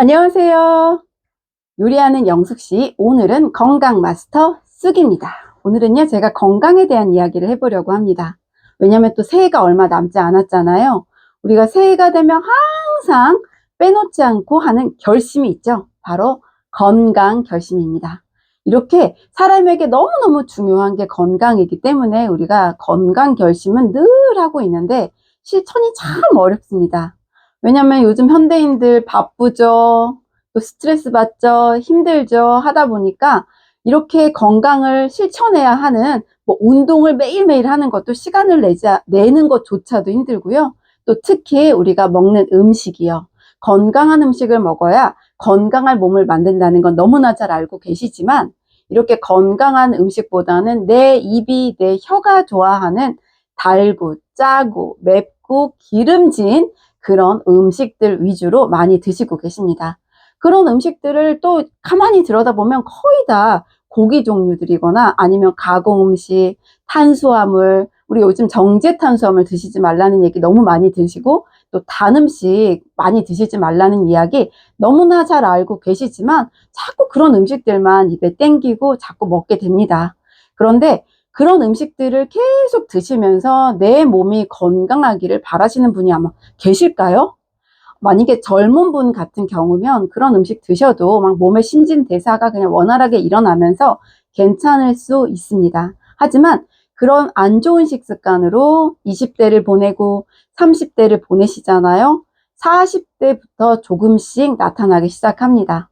안녕하세요. 요리하는 영숙씨, 오늘은 건강 마스터 쑥입니다. 오늘은요, 제가 건강에 대한 이야기를 해보려고 합니다. 왜냐면 또 새해가 얼마 남지 않았잖아요. 우리가 새해가 되면 항상 빼놓지 않고 하는 결심이 있죠. 바로 건강 결심입니다. 이렇게 사람에게 너무너무 중요한 게 건강이기 때문에 우리가 건강 결심은 늘 하고 있는데 실천이 참 어렵습니다. 왜냐면 요즘 현대인들 바쁘죠. 또 스트레스 받죠. 힘들죠. 하다 보니까 이렇게 건강을 실천해야 하는 뭐 운동을 매일매일 하는 것도 시간을 내자, 내는 것조차도 힘들고요. 또 특히 우리가 먹는 음식이요. 건강한 음식을 먹어야 건강한 몸을 만든다는 건 너무나 잘 알고 계시지만 이렇게 건강한 음식보다는 내 입이 내 혀가 좋아하는 달고 짜고 맵고 기름진 그런 음식들 위주로 많이 드시고 계십니다. 그런 음식들을 또 가만히 들여다보면 거의 다 고기 종류들이거나 아니면 가공 음식, 탄수화물, 우리 요즘 정제 탄수화물 드시지 말라는 얘기 너무 많이 드시고 또 단 음식 많이 드시지 말라는 이야기 너무나 잘 알고 계시지만 자꾸 그런 음식들만 입에 땡기고 자꾸 먹게 됩니다. 그런데 그런 음식들을 계속 드시면서 내 몸이 건강하기를 바라시는 분이 아마 계실까요? 만약에 젊은 분 같은 경우면 그런 음식 드셔도 막 몸의 신진대사가 그냥 원활하게 일어나면서 괜찮을 수 있습니다. 하지만 그런 안 좋은 식습관으로 20대를 보내고 30대를 보내시잖아요. 40대부터 조금씩 나타나기 시작합니다.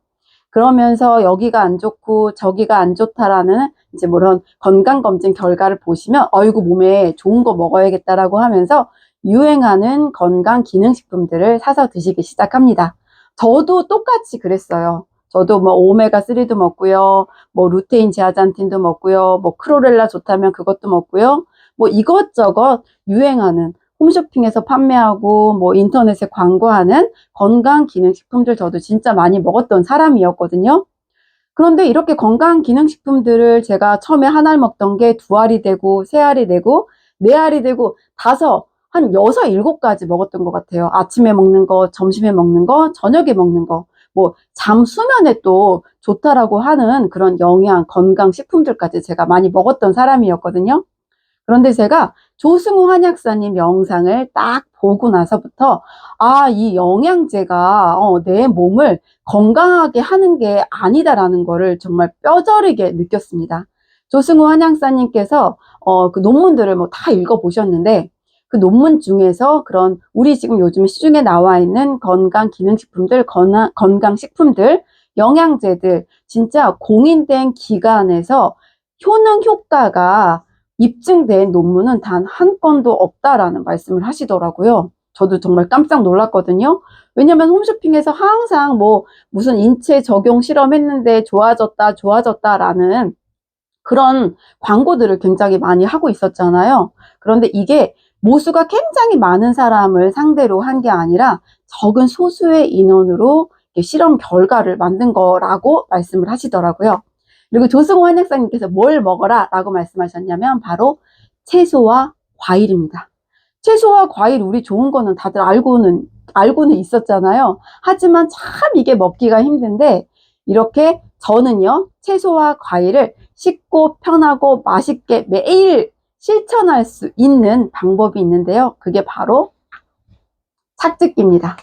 그러면서 여기가 안 좋고 저기가 안 좋다라는 이제 뭐런 건강검진 결과를 보시면 어이구 몸에 좋은 거 먹어야겠다라고 하면서 유행하는 건강 기능식품들을 사서 드시기 시작합니다. 저도 똑같이 그랬어요. 저도 뭐 오메가3도 먹고요. 뭐 루테인 제아잔틴도 먹고요. 뭐 크로렐라 좋다면 그것도 먹고요. 뭐 이것저것 유행하는 홈쇼핑에서 판매하고 뭐 인터넷에 광고하는 건강 기능식품들 저도 진짜 많이 먹었던 사람이었거든요. 그런데 이렇게 건강 기능식품들을 제가 처음에 한 알 먹던 게 두 알이 되고 세 알이 되고 네 알이 되고 다섯 한 여섯 일곱 가지 먹었던 것 같아요. 아침에 먹는 거, 점심에 먹는 거, 저녁에 먹는 거. 뭐, 잠 수면에 또 좋다라고 하는 그런 영양, 건강 식품들까지 제가 많이 먹었던 사람이었거든요. 그런데 제가 조승우 한약사님 영상을 딱 보고 나서부터, 아, 이 영양제가 어, 내 몸을 건강하게 하는 게 아니다라는 거를 정말 뼈저리게 느꼈습니다. 조승우 한약사님께서 어, 그 논문들을 뭐 다 읽어보셨는데, 그 논문 중에서 그런 우리 지금 요즘 시중에 나와 있는 건강 기능식품들, 건강, 건강식품들, 영양제들 진짜 공인된 기관에서 효능 효과가 입증된 논문은 단 한 건도 없다라는 말씀을 하시더라고요. 저도 정말 깜짝 놀랐거든요. 왜냐면 홈쇼핑에서 항상 뭐 무슨 인체 적용 실험했는데 좋아졌다, 좋아졌다라는 그런 광고들을 굉장히 많이 하고 있었잖아요. 그런데 이게 모수가 굉장히 많은 사람을 상대로 한 게 아니라 적은 소수의 인원으로 실험 결과를 만든 거라고 말씀을 하시더라고요. 그리고 조승호 한약사님께서 뭘 먹어라 라고 말씀하셨냐면 바로 채소와 과일입니다. 채소와 과일 우리 좋은 거는 다들 알고는 알고는 있었잖아요. 하지만 참 이게 먹기가 힘든데 이렇게 저는요 채소와 과일을 쉽고 편하고 맛있게 매일 실천할 수 있는 방법이 있는데요. 그게 바로 착즙기입니다.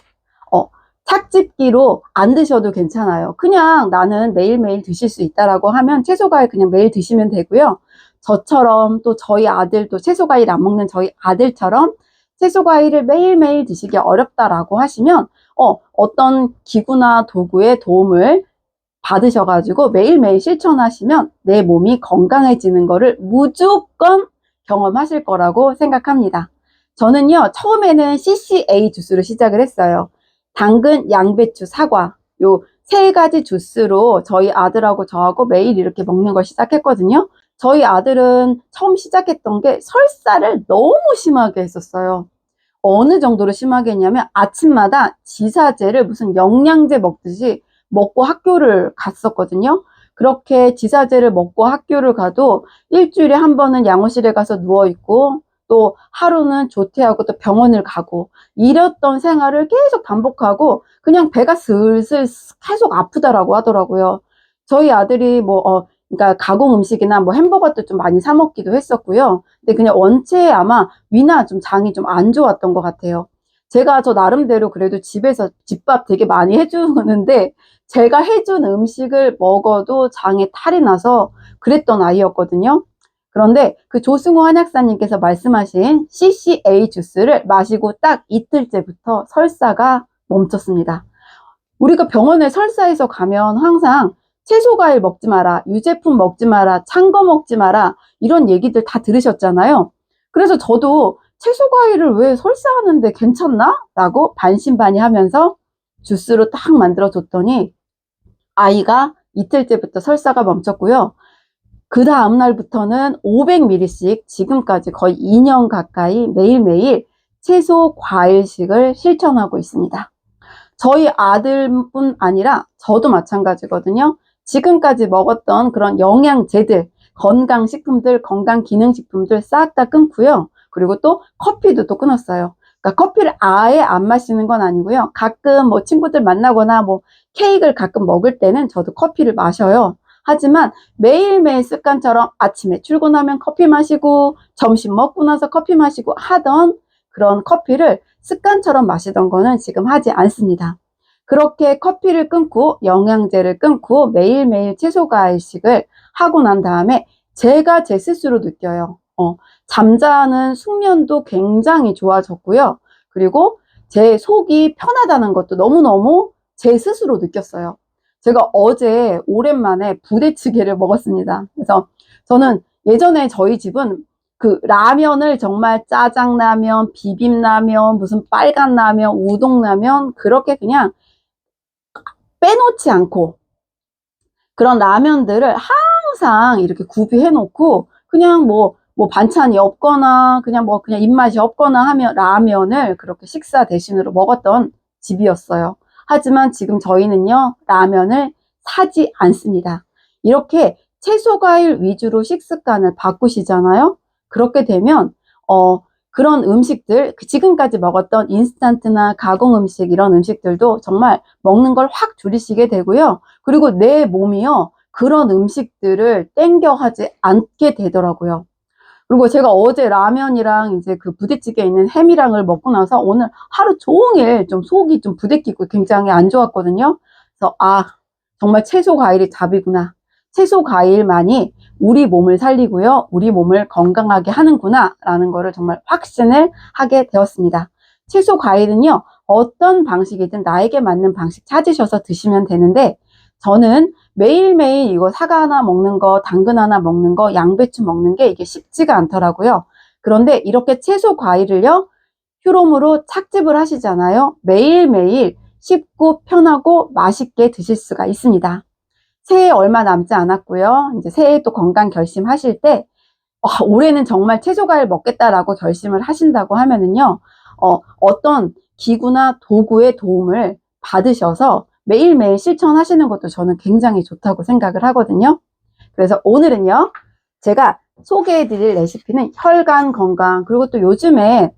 어, 착즙기로 안 드셔도 괜찮아요. 그냥 나는 매일매일 드실 수 있다라고 하면 채소과일 그냥 매일 드시면 되고요. 저처럼 또 저희 아들도 채소과일 안 먹는 저희 아들처럼 채소과일을 매일매일 드시기 어렵다라고 하시면 어, 어떤 기구나 도구의 도움을 받으셔가지고 매일매일 실천하시면 내 몸이 건강해지는 거를 무조건 경험하실 거라고 생각합니다. 저는요, 처음에는 CCA 주스로 시작을 했어요. 당근, 양배추, 사과. 요 세 가지 주스로 저희 아들하고 저하고 매일 이렇게 먹는 걸 시작했거든요. 저희 아들은 처음 시작했던 게 설사를 너무 심하게 했었어요. 어느 정도로 심하게 했냐면 아침마다 지사제를 무슨 영양제 먹듯이 먹고 학교를 갔었거든요. 그렇게 지사제를 먹고 학교를 가도 일주일에 한 번은 양호실에 가서 누워있고 또 하루는 조퇴하고 또 병원을 가고 이랬던 생활을 계속 반복하고 그냥 배가 슬슬 계속 아프다라고 하더라고요. 저희 아들이 뭐, 어, 그러니까 가공 음식이나 뭐 햄버거도 좀 많이 사 먹기도 했었고요. 근데 그냥 원체 아마 위나 좀 장이 좀 안 좋았던 것 같아요. 제가 저 나름대로 그래도 집에서 집밥 되게 많이 해주는데 제가 해준 음식을 먹어도 장에 탈이 나서 그랬던 아이였거든요. 그런데 그 조승호 한약사님께서 말씀하신 CCA 주스를 마시고 딱 이틀째부터 설사가 멈췄습니다. 우리가 병원에 설사해서 가면 항상 채소 과일 먹지 마라, 유제품 먹지 마라, 찬 거 먹지 마라 이런 얘기들 다 들으셨잖아요. 그래서 저도 채소 과일을 왜 설사하는데 괜찮나? 라고 반신반의하면서 주스로 딱 만들어 줬더니 아이가 이틀째부터 설사가 멈췄고요. 그 다음 날부터는 500ml씩 지금까지 거의 2년 가까이 매일매일 채소 과일식을 실천하고 있습니다. 저희 아들뿐 아니라 저도 마찬가지거든요. 지금까지 먹었던 그런 영양제들, 건강식품들, 건강기능식품들 싹 다 끊고요. 그리고 또 커피도 또 끊었어요. 그러니까 커피를 아예 안 마시는 건 아니고요. 가끔 뭐 친구들 만나거나 뭐 케이크를 가끔 먹을 때는 저도 커피를 마셔요. 하지만 매일매일 습관처럼 아침에 출근하면 커피 마시고 점심 먹고 나서 커피 마시고 하던 그런 커피를 습관처럼 마시던 거는 지금 하지 않습니다. 그렇게 커피를 끊고 영양제를 끊고 매일매일 채소 과일식을 하고 난 다음에 제가 제 스스로 느껴요. 어, 잠자는 숙면도 굉장히 좋아졌고요. 그리고 제 속이 편하다는 것도 너무너무 제 스스로 느꼈어요. 제가 어제 오랜만에 부대찌개를 먹었습니다. 그래서 저는 예전에 저희 집은 그 라면을 정말 짜장라면, 비빔라면, 무슨 빨간 라면, 우동라면 그렇게 그냥 빼놓지 않고 그런 라면들을 항상 이렇게 구비해 놓고 그냥 뭐, 뭐 반찬이 없거나 그냥 뭐 그냥 입맛이 없거나 하면 라면을 그렇게 식사 대신으로 먹었던 집이었어요. 하지만 지금 저희는요, 라면을 사지 않습니다. 이렇게 채소 과일 위주로 식습관을 바꾸시잖아요. 그렇게 되면 어 그런 음식들 그 지금까지 먹었던 인스턴트나 가공 음식 이런 음식들도 정말 먹는 걸 확 줄이시게 되고요. 그리고 내 몸이요 그런 음식들을 땡겨 하지 않게 되더라고요. 그리고 제가 어제 라면이랑 이제 그 부대찌개 있는 햄이랑을 먹고 나서 오늘 하루 종일 좀 속이 좀 부대끼고 굉장히 안 좋았거든요. 그래서 아 정말 채소 과일이 답이구나. 채소 과일만이 우리 몸을 살리고요. 우리 몸을 건강하게 하는구나. 라는 거를 정말 확신을 하게 되었습니다. 채소 과일은요. 어떤 방식이든 나에게 맞는 방식 찾으셔서 드시면 되는데 저는 매일매일 이거 사과 하나 먹는 거, 당근 하나 먹는 거, 양배추 먹는 게 이게 쉽지가 않더라고요. 그런데 이렇게 채소 과일을요. 휴롬으로 착즙을 하시잖아요. 매일매일 쉽고 편하고 맛있게 드실 수가 있습니다. 새해 얼마 남지 않았고요. 이제 새해 또 건강 결심하실 때 와, 올해는 정말 채소 과일 먹겠다라고 결심을 하신다고 하면은요. 어, 어떤 기구나 도구의 도움을 받으셔서 매일매일 실천하시는 것도 저는 굉장히 좋다고 생각을 하거든요. 그래서 오늘은요. 제가 소개해 드릴 레시피는 혈관 건강 그리고 또 요즘에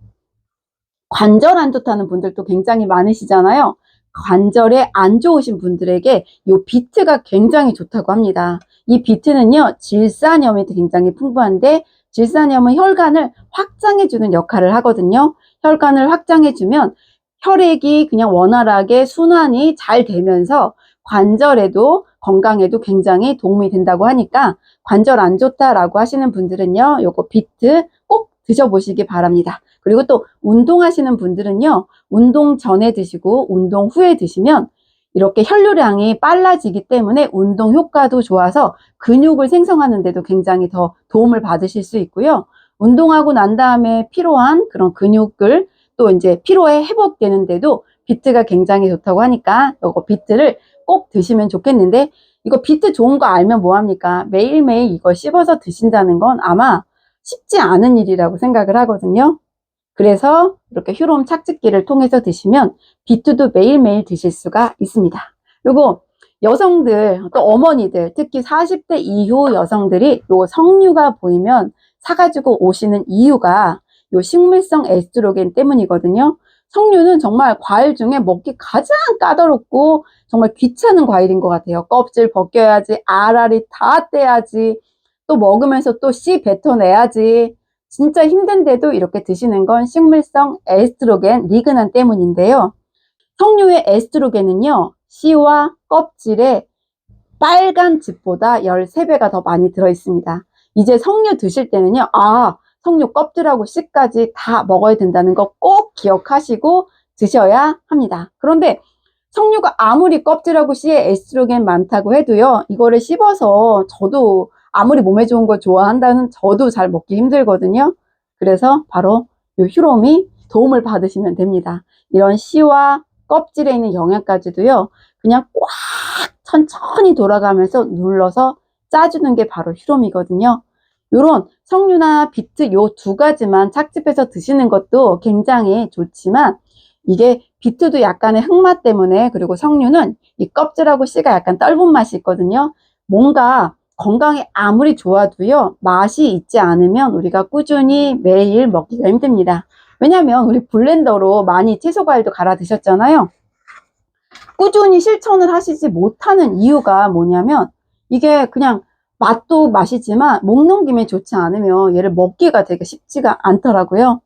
관절 안 좋다는 분들도 굉장히 많으시잖아요. 관절에 안 좋으신 분들에게 이 비트가 굉장히 좋다고 합니다. 이 비트는요, 질산염이 굉장히 풍부한데, 질산염은 혈관을 확장해주는 역할을 하거든요. 혈관을 확장해주면 혈액이 그냥 원활하게 순환이 잘 되면서 관절에도 건강에도 굉장히 도움이 된다고 하니까 관절 안 좋다라고 하시는 분들은요, 요거 비트 꼭 드셔보시기 바랍니다. 그리고 또 운동하시는 분들은요, 운동 전에 드시고 운동 후에 드시면 이렇게 혈류량이 빨라지기 때문에 운동 효과도 좋아서 근육을 생성하는 데도 굉장히 더 도움을 받으실 수 있고요. 운동하고 난 다음에 필요한 그런 근육을 또 이제 피로에 회복되는데도 비트가 굉장히 좋다고 하니까 이거 비트를 꼭 드시면 좋겠는데 이거 비트 좋은 거 알면 뭐합니까? 매일매일 이걸 씹어서 드신다는 건 아마 쉽지 않은 일이라고 생각을 하거든요. 그래서 이렇게 휴롬 착즙기를 통해서 드시면 비트도 매일매일 드실 수가 있습니다. 그리고 여성들, 또 어머니들, 특히 40대 이후 여성들이 요 석류가 보이면 사가지고 오시는 이유가 요 식물성 에스트로겐 때문이거든요. 석류는 정말 과일 중에 먹기 가장 까다롭고 정말 귀찮은 과일인 것 같아요. 껍질 벗겨야지, 알알이 다 떼야지, 또 먹으면서 또 씨 뱉어내야지. 진짜 힘든데도 이렇게 드시는 건 식물성 에스트로겐 리그난 때문인데요. 석류의 에스트로겐은요, 씨와 껍질에 빨간 즙보다 13배가 더 많이 들어있습니다. 이제 석류 드실 때는요, 아, 석류 껍질하고 씨까지 다 먹어야 된다는 거 꼭 기억하시고 드셔야 합니다. 그런데 석류가 아무리 껍질하고 씨에 에스트로겐 많다고 해도요, 이거를 씹어서 저도 아무리 몸에 좋은 거 좋아한다는 저도 잘 먹기 힘들거든요. 그래서 바로 이 휴롬이 도움을 받으시면 됩니다. 이런 씨와 껍질에 있는 영양까지도요, 그냥 꽉 천천히 돌아가면서 눌러서 짜주는 게 바로 휴롬이거든요. 요런 석류나 비트 요 두 가지만 착즙해서 드시는 것도 굉장히 좋지만 이게 비트도 약간의 흙맛 때문에 그리고 석류는 이 껍질하고 씨가 약간 떫은 맛이 있거든요. 뭔가 건강에 아무리 좋아도요 맛이 있지 않으면 우리가 꾸준히 매일 먹기가 힘듭니다. 왜냐하면 우리 블렌더로 많이 채소 과일도 갈아 드셨잖아요. 꾸준히 실천을 하시지 못하는 이유가 뭐냐면 이게 그냥 맛도 맛이지만 목 넘김에 좋지 않으면 얘를 먹기가 되게 쉽지가 않더라고요.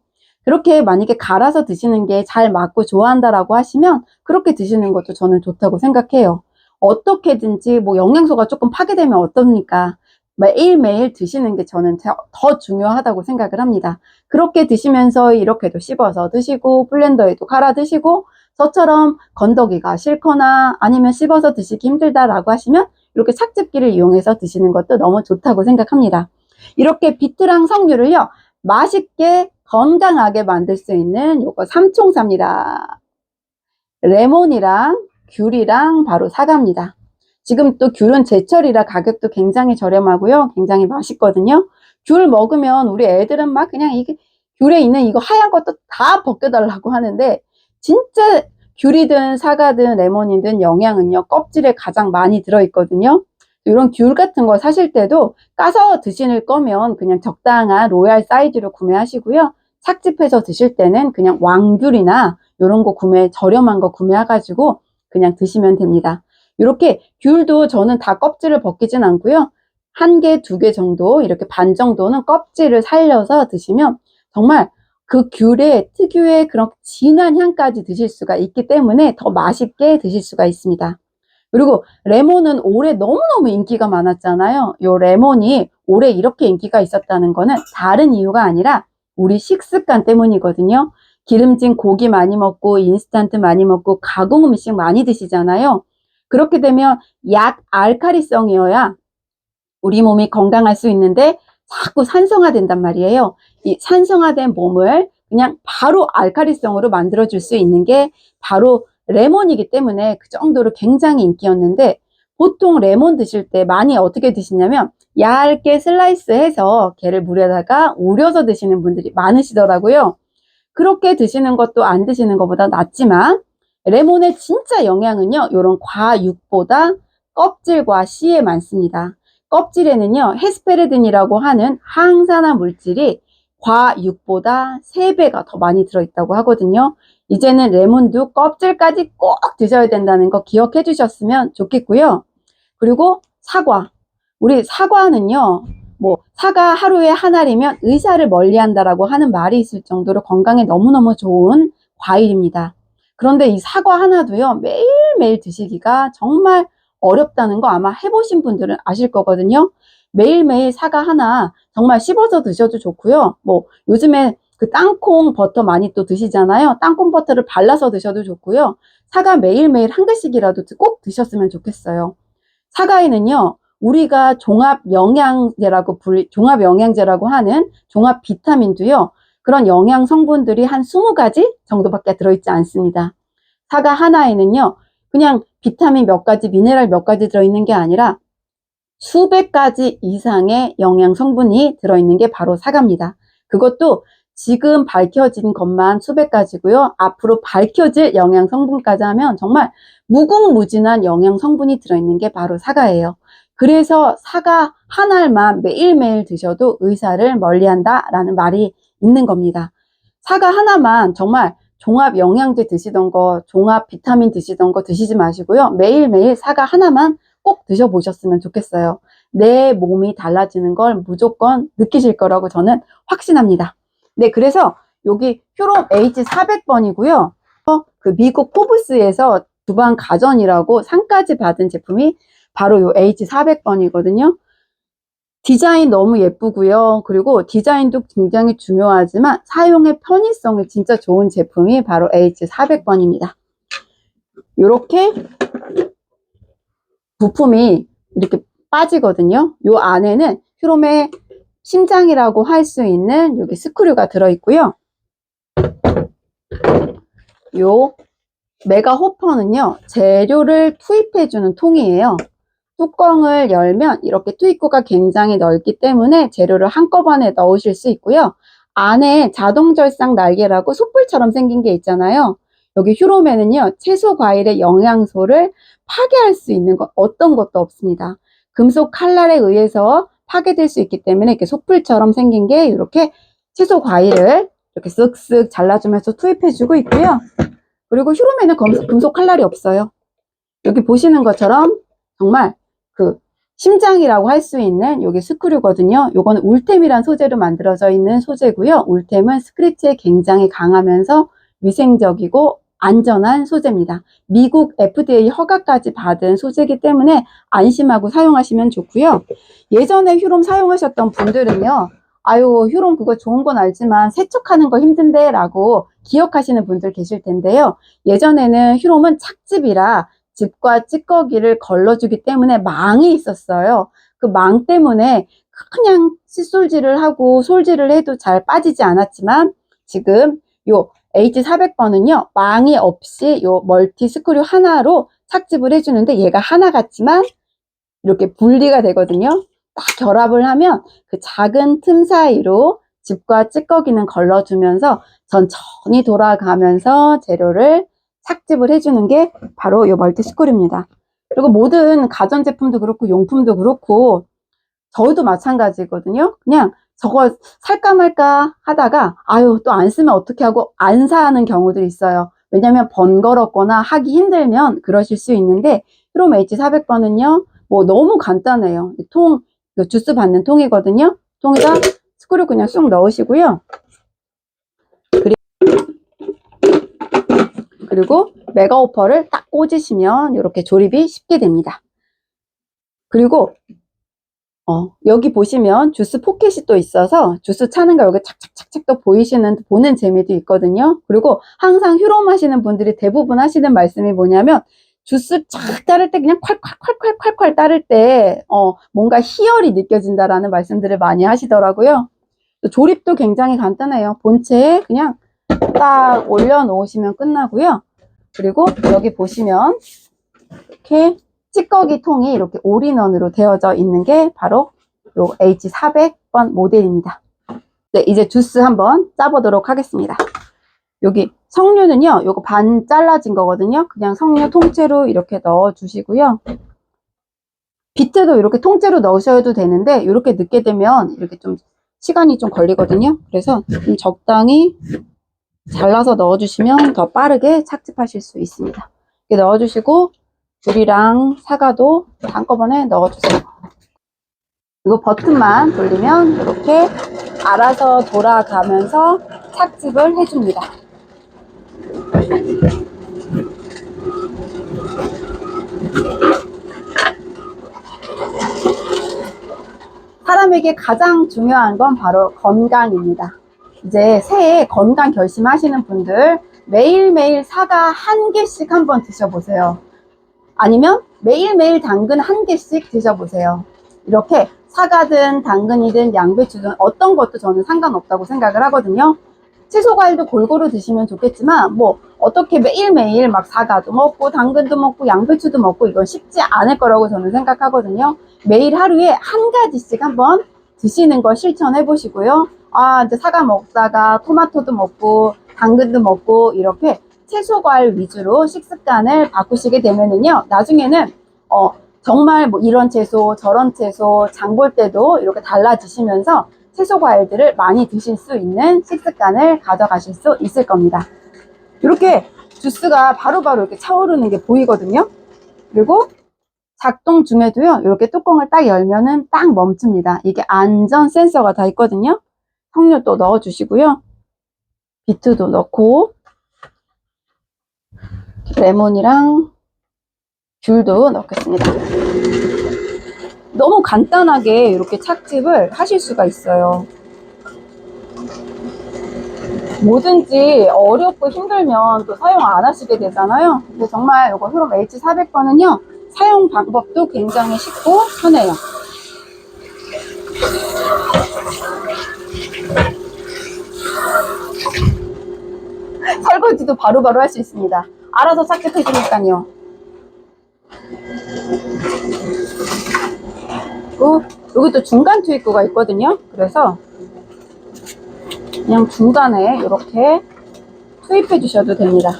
그렇게 만약에 갈아서 드시는 게 잘 맞고 좋아한다라고 하시면 그렇게 드시는 것도 저는 좋다고 생각해요. 어떻게든지 뭐 영양소가 조금 파괴되면 어떻습니까? 매일매일 드시는 게 저는 더- 더 중요하다고 생각을 합니다. 그렇게 드시면서 이렇게도 씹어서 드시고 블렌더에도 갈아 드시고 저처럼 건더기가 싫거나 아니면 씹어서 드시기 힘들다라고 하시면 이렇게 착즙기를 이용해서 드시는 것도 너무 좋다고 생각합니다. 이렇게 비트랑 석류를요, 맛있게 건강하게 만들 수 있는 요거 삼총사입니다. 레몬이랑 귤이랑 바로 사과입니다. 지금 또 귤은 제철이라 가격도 굉장히 저렴하고요. 굉장히 맛있거든요. 귤 먹으면 우리 애들은 막 그냥 이게 귤에 있는 이거 하얀 것도 다 벗겨달라고 하는데 진짜 귤이든 사과든 레몬이든 영양은요 껍질에 가장 많이 들어있거든요. 이런 귤 같은 거 사실 때도 까서 드실 거면 그냥 적당한 로얄 사이즈로 구매하시고요. 착즙해서 드실 때는 그냥 왕귤이나 이런 거 구매 저렴한 거 구매해가지고 그냥 드시면 됩니다. 이렇게 귤도 저는 다 껍질을 벗기진 않고요. 한 개, 두 개 정도 이렇게 반 정도는 껍질을 살려서 드시면 정말 그 귤의 특유의 그런 진한 향까지 드실 수가 있기 때문에 더 맛있게 드실 수가 있습니다. 그리고 레몬은 올해 너무너무 인기가 많았잖아요. 요 레몬이 올해 이렇게 인기가 있었다는 거는 다른 이유가 아니라 우리 식습관 때문이거든요. 기름진 고기 많이 먹고 인스턴트 많이 먹고 가공 음식 많이 드시잖아요. 그렇게 되면 약 알카리성이어야 우리 몸이 건강할 수 있는데 자꾸 산성화된단 말이에요. 이 산성화된 몸을 그냥 바로 알카리성으로 만들어줄 수 있는 게 바로 레몬이기 때문에 그 정도로 굉장히 인기였는데 보통 레몬 드실 때 많이 어떻게 드시냐면 얇게 슬라이스해서 걔를 물에다가 우려서 드시는 분들이 많으시더라고요. 그렇게 드시는 것도 안 드시는 것보다 낫지만 레몬의 진짜 영양은요, 이런 과육보다 껍질과 씨에 많습니다. 껍질에는요, 헤스페르딘이라고 하는 항산화 물질이 과육보다 3배가 더 많이 들어있다고 하거든요. 이제는 레몬도 껍질까지 꼭 드셔야 된다는 거 기억해 주셨으면 좋겠고요. 그리고 사과. 우리 사과는요, 뭐, 사과 하루에 한 알이면 의사를 멀리 한다라고 하는 말이 있을 정도로 건강에 너무너무 좋은 과일입니다. 그런데 이 사과 하나도요, 매일매일 드시기가 정말 어렵다는 거 아마 해보신 분들은 아실 거거든요. 매일매일 사과 하나 정말 씹어서 드셔도 좋고요. 뭐, 요즘에 그 땅콩 버터 많이 또 드시잖아요. 땅콩 버터를 발라서 드셔도 좋고요. 사과 매일매일 한 개씩이라도 꼭 드셨으면 좋겠어요. 사과에는요, 우리가 종합 영양제라고 불리, 종합 영양제라고 하는 종합 비타민도요, 그런 영양 성분들이 한 20가지 정도밖에 들어 있지 않습니다. 사과 하나에는요, 그냥 비타민 몇 가지, 미네랄 몇 가지 들어있는 게 아니라 수백 가지 이상의 영양 성분이 들어있는 게 바로 사과입니다. 그것도 지금 밝혀진 것만 수백 가지고요. 앞으로 밝혀질 영양 성분까지 하면 정말 무궁무진한 영양 성분이 들어있는 게 바로 사과예요. 그래서 사과 한 알만 매일매일 드셔도 의사를 멀리한다라는 말이 있는 겁니다. 사과 하나만 정말 종합 영양제 드시던 거, 종합 비타민 드시던 거 드시지 마시고요. 매일매일 사과 하나만 꼭 드셔보셨으면 좋겠어요. 내 몸이 달라지는 걸 무조건 느끼실 거라고 저는 확신합니다. 네, 그래서 여기 휴롬 H400번이고요. 그 미국 포브스에서 주방 가전이라고 상까지 받은 제품이 바로 요 H400번이거든요. 디자인 너무 예쁘고요. 그리고 디자인도 굉장히 중요하지만 사용의 편의성이 진짜 좋은 제품이 바로 H400번입니다. 이렇게 부품이 이렇게 빠지거든요. 요 안에는 휴롬의 심장이라고 할 수 있는 여기 스크류가 들어있고요. 요 메가 호퍼는요, 재료를 투입해주는 통이에요. 뚜껑을 열면 이렇게 투입구가 굉장히 넓기 때문에 재료를 한꺼번에 넣으실 수 있고요. 안에 자동 절상 날개라고 숯불처럼 생긴 게 있잖아요. 여기 휴롬에는요, 채소 과일의 영양소를 파괴할 수 있는 것 어떤 것도 없습니다. 금속 칼날에 의해서 파괴될 수 있기 때문에 이렇게 솥불처럼 생긴 게 이렇게 채소 과일을 이렇게 쓱쓱 잘라주면서 투입해주고 있고요. 그리고 검- 금속 칼날이 없어요. 여기 보시는 것처럼 정말 그 심장이라고 할 수 있는 여기 스크류거든요. 요거는 울템이란 소재로 만들어져 있는 소재고요. 울템은 스크래치에 굉장히 강하면서 위생적이고 안전한 소재입니다. 미국 FDA 허가까지 받은 소재이기 때문에 안심하고 사용하시면 좋고요. 예전에 휴롬 사용하셨던 분들은요. 아유, 휴롬 그거 좋은 건 알지만 세척하는 거 힘든데 라고 기억하시는 분들 계실 텐데요. 예전에는 휴롬은 착즙이라 즙과 찌꺼기를 걸러주기 때문에 망이 있었어요. 그 망 때문에 그냥 칫솔질을 하고 솔질을 해도 잘 빠지지 않았지만 지금 요 H400번은요, 망이 없이 요 멀티 스크류 하나로 착즙을 해주는데 얘가 하나 같지만 이렇게 분리가 되거든요. 딱 결합을 하면 그 작은 틈 사이로 즙과 찌꺼기는 걸러주면서 천천히 돌아가면서 재료를 착즙을 해주는 게 바로 이 멀티 스크류입니다. 그리고 모든 가전제품도 그렇고 용품도 그렇고 저희도 마찬가지거든요. 그냥 저거 살까 말까 하다가 아유 또 안 쓰면 어떻게 하고 안 사는 경우들이 있어요. 왜냐면 번거롭거나 하기 힘들면 그러실 수 있는데 프롬 H400번은요 뭐 너무 간단해요. 이 통, 주스 받는 통이거든요. 통에다 스크류 그냥 쑥 넣으시고요. 그리고 메가오퍼를 딱 꽂으시면 이렇게 조립이 쉽게 됩니다. 그리고 어, 여기 보시면 주스 포켓이 또 있어서 주스 차는 거 여기 착착착착 또 보이시는 보는 재미도 있거든요. 그리고 항상 휴롬 하시는 분들이 대부분 하시는 말씀이 뭐냐면 주스 쫙 따를 때 그냥 콸콸콸콸콸콸 따를 때 어, 뭔가 희열이 느껴진다라는 말씀들을 많이 하시더라고요. 또 조립도 굉장히 간단해요. 본체에 그냥 딱 올려놓으시면 끝나고요. 그리고 여기 보시면 이렇게 찌꺼기 통이 이렇게 올인원으로 되어져 있는 게 바로 요 H400번 모델입니다. 네, 이제 주스 한번 짜보도록 하겠습니다. 여기 석류는요, 요거 반 잘라진 거거든요. 그냥 석류 통째로 이렇게 넣어 주시고요. 비트도 이렇게 통째로 넣으셔도 되는데, 이렇게 넣게 되면 이렇게 좀 시간이 좀 걸리거든요. 그래서 좀 적당히 잘라서 넣어주시면 더 빠르게 착즙하실 수 있습니다. 이렇게 넣어주시고, 귤이랑 사과도 한꺼번에 넣어주세요. 이거 버튼만 돌리면 이렇게 알아서 돌아가면서 착즙을 해줍니다. 사람에게 가장 중요한 건 바로 건강입니다. 이제 새해 건강 결심하시는 분들 매일매일 사과 한 개씩 한번 드셔보세요. 아니면 매일매일 당근 한 개씩 드셔보세요. 이렇게 사과든 당근이든 양배추든 어떤 것도 저는 상관없다고 생각을 하거든요. 채소 과일도 골고루 드시면 좋겠지만 뭐 어떻게 매일매일 막 사과도 먹고 당근도 먹고 양배추도 먹고 이건 쉽지 않을 거라고 저는 생각하거든요. 매일 하루에 한 가지씩 한번 드시는 걸 실천해 보시고요. 아, 이제 사과 먹다가 토마토도 먹고 당근도 먹고 이렇게 채소 과일 위주로 식습관을 바꾸시게 되면은요. 나중에는 어 정말 뭐 이런 채소, 저런 채소, 장 볼 때도 이렇게 달라지시면서 채소 과일들을 많이 드실 수 있는 식습관을 가져가실 수 있을 겁니다. 이렇게 주스가 바로바로 이렇게 차오르는 게 보이거든요. 그리고 작동 중에도요, 이렇게 뚜껑을 딱 열면은 딱 멈춥니다. 이게 안전 센서가 다 있거든요. 석류 또 넣어주시고요. 비트도 넣고, 레몬이랑 귤도 넣겠습니다. 너무 간단하게 이렇게 착즙을 하실 수가 있어요. 뭐든지 어렵고 힘들면 또 사용 안 하시게 되잖아요. 근데 정말 이거 흐름 H400번은요, 사용 방법도 굉장히 쉽고 편해요. 설거지도 바로바로 할 수 있습니다. 알아서 착즙해주니까요. 그리고 여기 또 중간 투입구가 있거든요. 그래서 그냥 중간에 이렇게 투입해 주셔도 됩니다.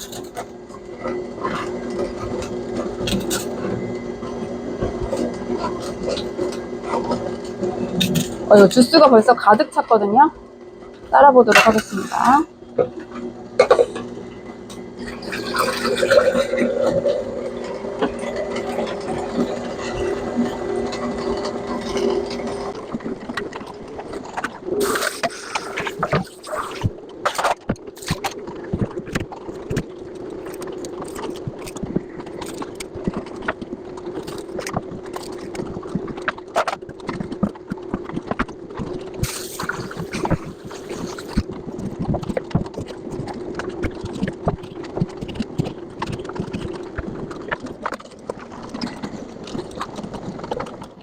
어, 이거 주스가 벌써 가득 찼거든요. 따라 보도록 하겠습니다.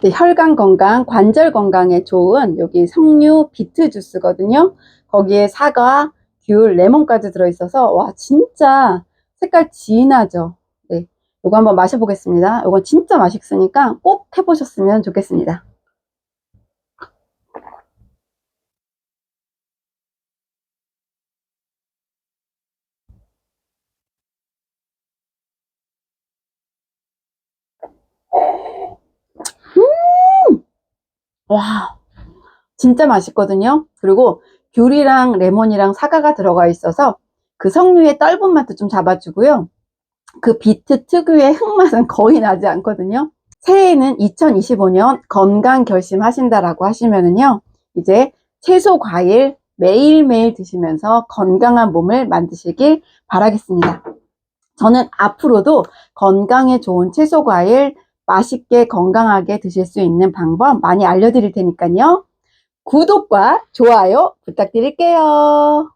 네, 혈관 건강, 관절 건강에 좋은 여기 석류 비트 주스거든요. 거기에 사과, 귤, 레몬까지 들어있어서 와 진짜 색깔 진하죠. 네, 이거 한번 마셔보겠습니다. 이건 진짜 맛있으니까 꼭 해보셨으면 좋겠습니다. 와, 진짜 맛있거든요. 그리고 귤이랑 레몬이랑 사과가 들어가 있어서 그 석류의 떫은 맛도 좀 잡아주고요. 그 비트 특유의 흙맛은 거의 나지 않거든요. 새해에는 2025년 건강 결심하신다라고 하시면은요, 이제 채소 과일 매일매일 드시면서 건강한 몸을 만드시길 바라겠습니다. 저는 앞으로도 건강에 좋은 채소 과일 맛있게 건강하게 드실 수 있는 방법 많이 알려드릴 테니까요. 구독과 좋아요 부탁드릴게요.